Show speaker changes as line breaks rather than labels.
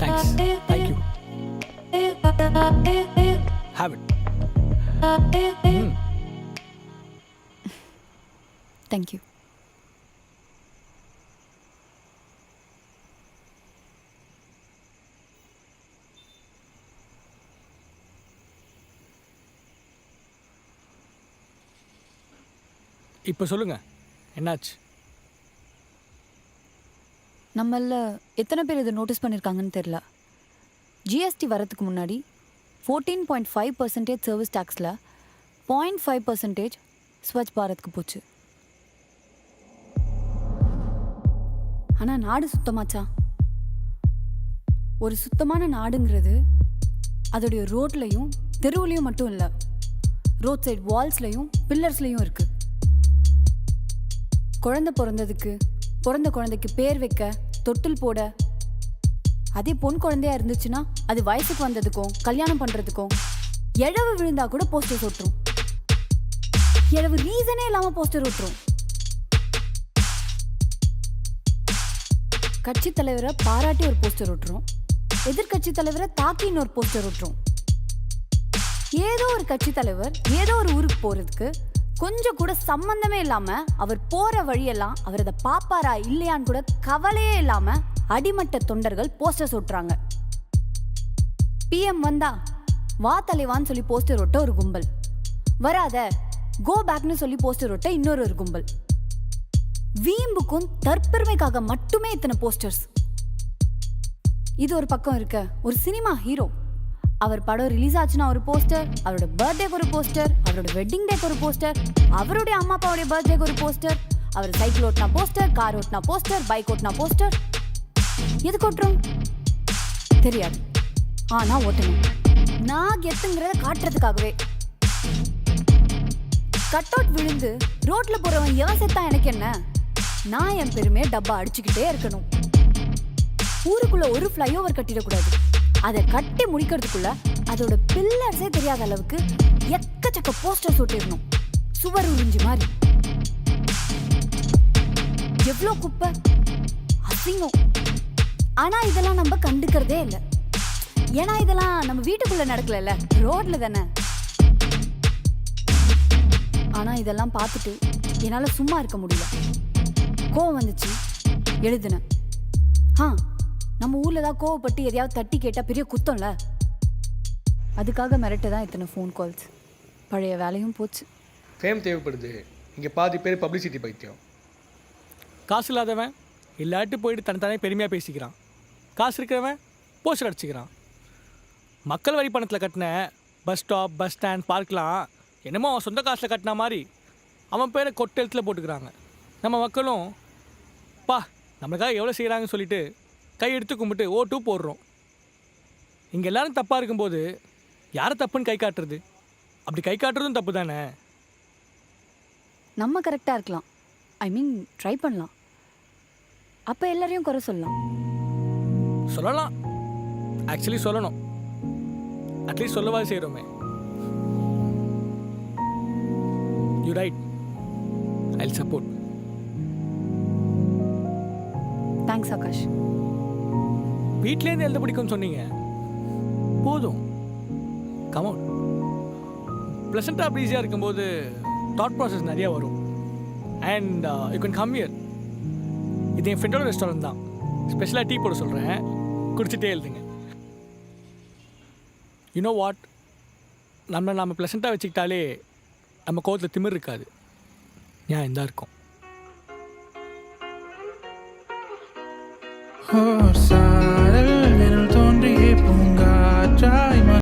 Thanks thank you have it
thank you
இப்போ சொல்லுங்க. என்னாச்சு?
நம்மள எத்தனை பேர் இதை நோட்டீஸ் பண்ணியிருக்காங்கன்னு தெரில ஜிஎஸ்டி வரதுக்கு முன்னாடி fourteen point five percentage service டேக்ஸில் point five percentage Swachh பாரத்க்கு போச்சு. ஆனால் நாடு சுத்தமாச்சா? ஒரு சுத்தமான நாடுங்கிறது அதோடைய ரோட்லையும் தெருவுலையும் மட்டும் இல்லை ரோட் சைட் வால்ஸ்லையும் பில்லர்ஸ்லையும் இருக்குது குழந்தை பிறந்ததுக்கு பிறந்த குழந்தைக்கு பேர் வைக்க தொட்டில் போட. அதே பொன் குழந்தையா இருந்துச்சுன்னா அது வயசுக்கு வந்ததுக்கும் கல்யாணம் பண்றதுக்கும் இழவு விழுந்தா கூட போஸ்டர் ஒட்டுரும். இழவு ரீசனே இல்லாம போஸ்டர் ஒட்டுரும். கட்சி தலைவரை பாராட்டி ஒரு போஸ்டர் ஒட்டுரும். எதிர்க்கட்சி தலைவரை தாக்கி இன்னொரு போஸ்டர் ஒட்டுரும். ஏதோ ஒரு கட்சி தலைவர் ஏதோ ஒரு ஊருக்கு போறதுக்கு கொஞ்சம் கூட சம்பந்தமே இல்லாம அவர் போற வழியெல்லாம் அவர் அதை பாப்பாரா இல்லையான்னு கூட கவலையே இல்லாம அடிமட்ட தொண்டர்கள் போஸ்டர்ஸ் ஒட்டுறாங்க பிஎம் வந்தா வா தலைவான்னு சொல்லி போஸ்டர் ஒட்ட ஒரு கும்பல். வராத கோ பேக்னு சொல்லி போஸ்டர் ஒட்ட இன்னொரு ஒரு கும்பல். வீம்புக்கும் தற்பெருமைக்காக மட்டுமே இத்தனை போஸ்டர்ஸ் இது ஒரு பக்கம் இருக்க ஒரு சினிமா ஹீரோ. அவர் படம் ரிலீஸ் ஆச்சுன்னா ஒரு போஸ்டர் அவரோட பர்த்டேக்கு ஒரு போஸ்டர் அவரோட வெட்டிங் டேக்கு ஒரு போஸ்டர் அவருடைய அம்மா அப்பாவுடைய பர்த்டேக்கு ஒரு போஸ்டர் அவர் சைக்கிள் ஓட்டினா போஸ்டர் கார் ஓட்டினா போஸ்டர் பைக் ஓட்டினா போஸ்டர் எதுக்கு ஓட்டுறோம்? தெரியாது. ஆனா ஓட்டணும். நான் கெத்துங்கிறத காட்டுறதுக்காகவே. கட் அவுட் விழுந்து ரோட்ல போறவன் எவன் செத்தா எனக்கு என்ன? நான் என் பெருமையை டப்பா அடிச்சுக்கிட்டே இருக்கணும். ஊருக்குள்ள ஒரு ஃப்ளைஓவர் கட்டிடக்கூடாது. அதை கட்டி முடிக்கிறதுக்குள்ள அதோட பில்லர்ஸே தெரியாத அளவுக்கு எக்கச்சக்க போஸ்டர்ஸ் ஒட்டிடணும். சுவர் உறிஞ்சி மாதிரி. எவ்வளோ குப்பை? அசிங்கம். ஆனால் இதெல்லாம் நம்ம கண்டுக்கிறதே இல்லை. ஏன்னா இதெல்லாம் நம்ம வீட்டுக்குள்ள நடக்கலல்ல. ரோட்ல தானே. ஆனா இதெல்லாம் பார்த்துட்டு என்னால சும்மா இருக்க முடியல. கோவம் வந்துச்சு. எழுதுனேன். ஆ நம்ம ஊர்ல தான் கோவப்பட்டு எதையாவது தட்டி கேட்டா பெரிய குத்தம்ல? அதுக்காக மிரட்ட தான் இத்தனை ஃபோன் கால்ஸ் பழைய வேலையும் போச்சு.
ஃபேம் தேவைப்படுது. இங்கே பாதி பேர் பப்ளிசிட்டி பைத்தியம்.
காசு இல்லாதவன் இல்லாட்டி போயிட்டு தனித்தானே பெருமையாக பேசிக்கிறான். காசு இருக்கிறவன் போஸ்டர் அடிச்சுக்கிறான். மக்கள் வரி பணத்தில் கட்டின பஸ் ஸ்டாப் பஸ் ஸ்டாண்ட் பார்க்லாம் என்னமோ அவன் சொந்த காசில் கட்டின மாதிரி அவன் பேரை கொட்டெழுத்தில் போட்டுக்கிறாங்க. நம்ம மக்களும் பா நம்மளுக்காக எவ்வளோ செய்கிறாங்கன்னு சொல்லிட்டு கை எடுத்து கும்பிட்டு ஓட்டு போடுறோம். இங்கே எல்லாரும் தப்பாக இருக்கும்போது யாரை தப்புன்னு கை காட்டுறது? அப்படி கை காட்டுறதும் தப்பு தானே?
நம்ம கரெக்டாக இருக்கலாம். ஐ மீன் ட்ரை பண்ணலாம். அப்போ எல்லாரையும் குறை சொல்லலாம்.
சொல்லலாம். ஆக்சுவலி சொல்லணும். அட்லீஸ்ட் சொல்லவா செய்கிறோமே you right I support
thanks Aakash
வீட்லேருந்து எழுத பிடிக்கும்னு சொன்னீங்க. போதும். கமௌன் ப்ளசண்ட்டாக ஈஸியாக இருக்கும்போது தாட் ப்ராசஸ் நிறையா வரும். And you can come here இது என் ஃப்ரெண்டோட ரெஸ்டாரண்ட் தான். ஸ்பெஷலாக டீ போட சொல்கிறேன் குடிச்சிட்டே எழுதுங்க. யூனோ வாட் நம்ம நம்ம ப்ளசண்ட்டாக வச்சுக்கிட்டாலே நம்ம கோவத்தில் திமிர் இருக்காது. ஏன் இதாக இருக்கும்.
Horse